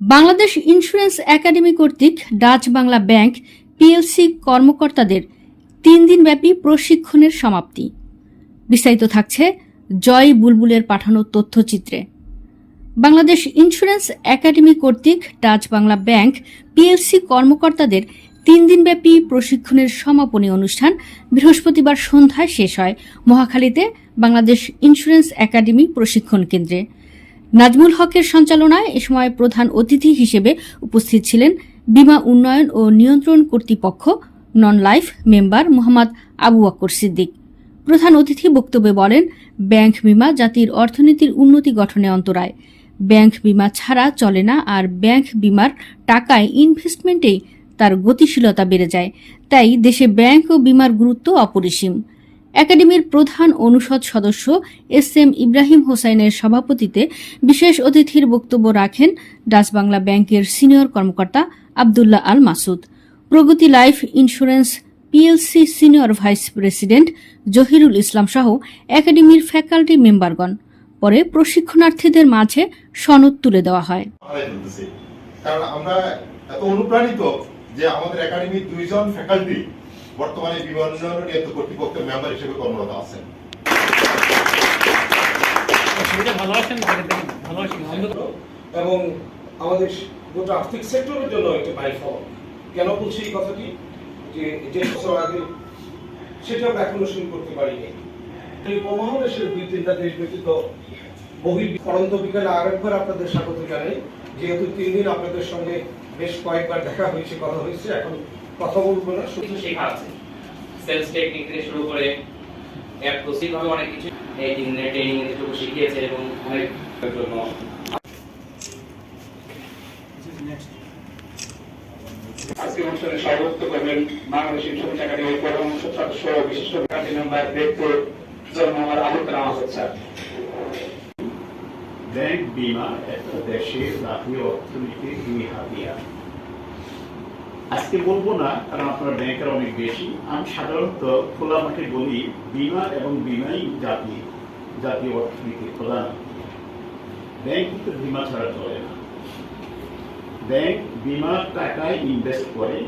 Bangladesh insurance academy কর্তৃক Dutch Bangla bank PLC কর্মকর্তাদের তিন দিনব্যাপী প্রশিক্ষণের সমাপ্তি। বিস্তারিত থাকছে জয় বুলবুলের পাঠানো তথ্যচিত্রে। বাংলাদেশ ইন্স্যুরেন্স একাডেমি কর্তৃক ডাচ বাংলা ব্যাংক পিএলসি কর্মকর্তাদের তিন দিনব্যাপী প্রশিক্ষণের সমাপনী অনুষ্ঠান বৃহস্পতিবার সন্ধ্যায় শেষ হয়। মহাখালীতে বাংলাদেশ ইন্স্যুরেন্স একাডেমি প্রশিক্ষণ কেন্দ্রে। নাজমুল হকের সঞ্চালনায় এ সময় প্রধান অতিথি হিসেবে উপস্থিত ছিলেন বীমা উন্নয়ন ও নিয়ন্ত্রণ কর্তৃপক্ষ non life member Mohammad Abu Bakkar Siddique. প্রধান অতিথি বক্তব্যে বলেন, ব্যাংক বিমা জাতির অর্থনীতির উন্নতি গঠনে অন্তরায়। ব্যাংক বিমা ছাড়া চলে না আর ব্যাংক বিমার টাকায় ইনভেস্টমেন্টেই তার গতিশীলতা বেড়ে যায়। তাই দেশে ব্যাংক ও বিমার গুরুত্ব অপরিসীম। একাডেমির প্রধান অনুষদ সদস্য এস এম ইব্রাহিম হোসাইনের সভাপতিতে বিশেষ অতিথির বক্তব্য রাখেন ডাচ বাংলা ব্যাংকের সিনিয়র কর্মকর্তা আবদুল্লাহ আল মাসুদ। প্রগতি life insurance PLC senior vice president Zahirul ইসলাম সহ একাডেমির ফ্যাকাল্টি মেম্বারগণ। পরে প্রশিক্ষণার্থীদের মাঝে সনদ তুলে দেওয়া হয়। কারণ আমরা এত অনুপ্রাণিত যে আমাদের একাডেমির দুইজন ফ্যাকাল্টি বর্তমানে বিমান উন্নয়ন নিয়ন্ত্রণ কর্তৃপক্ষের মেম্বার হিসেবে কর্মরত আছেন। সেটা ভালো আছেন? ভালো আছেন অন্তত এবং আমাদের গোটা আর্থিক সেক্টরের জন্য একটি মাইলফলক কেন বলছি এই কথাটি? যে যে বছর আগে সেটা আমরা এখনও শুরু করতে পারিনি। এই উপমহাদেশের দুই তিনটা দেশ ব্যতীত বহির পরন্ত বিকালে আরেকবার আপনাদের স্বাগত জানাই। যেহেতু তিন দিন আপনাদের সঙ্গে বেশ কয়েকবার দেখা হয়েছে কথা হয়েছে এখন কথা বলব না শুধু শেখা আছে। সেলস টেকনিক থেকে শুরু করে অ্যাপ প্রসিড ভাবে অনেক কিছু। এই তিন দিনের ট্রেনিং এ যেটুকু শিখিয়েছে এবং অনেক জন্য। আজকে অনুষ্ঠানে সভাপতিত্ব করবেন বাংলাদেশ ইন্স্যুরেন্স একাডেমির প্রধান সদস্য বিশিষ্ট ফ্যাকাল্টি মেম্বার দেখতে জন্ম আমার আবুল আহমদ স্যার। ব্যাংক বিমা একটা দেশের জাতীয় অর্থনীতির দুই হাতিয়ার আজকে বলব না, কারণ আপনার ব্যাংকের অনেক বেশি। আমি সাধারণত খোলা মাঠে বলি, বিমা এবং বিমাই জাতি, জাতীয় অর্থনীতির প্রধান ব্যাংক কিন্তু বিমা ছাড়া চলে না। ব্যাংক বিমার টাকায় ইনভেস্ট করে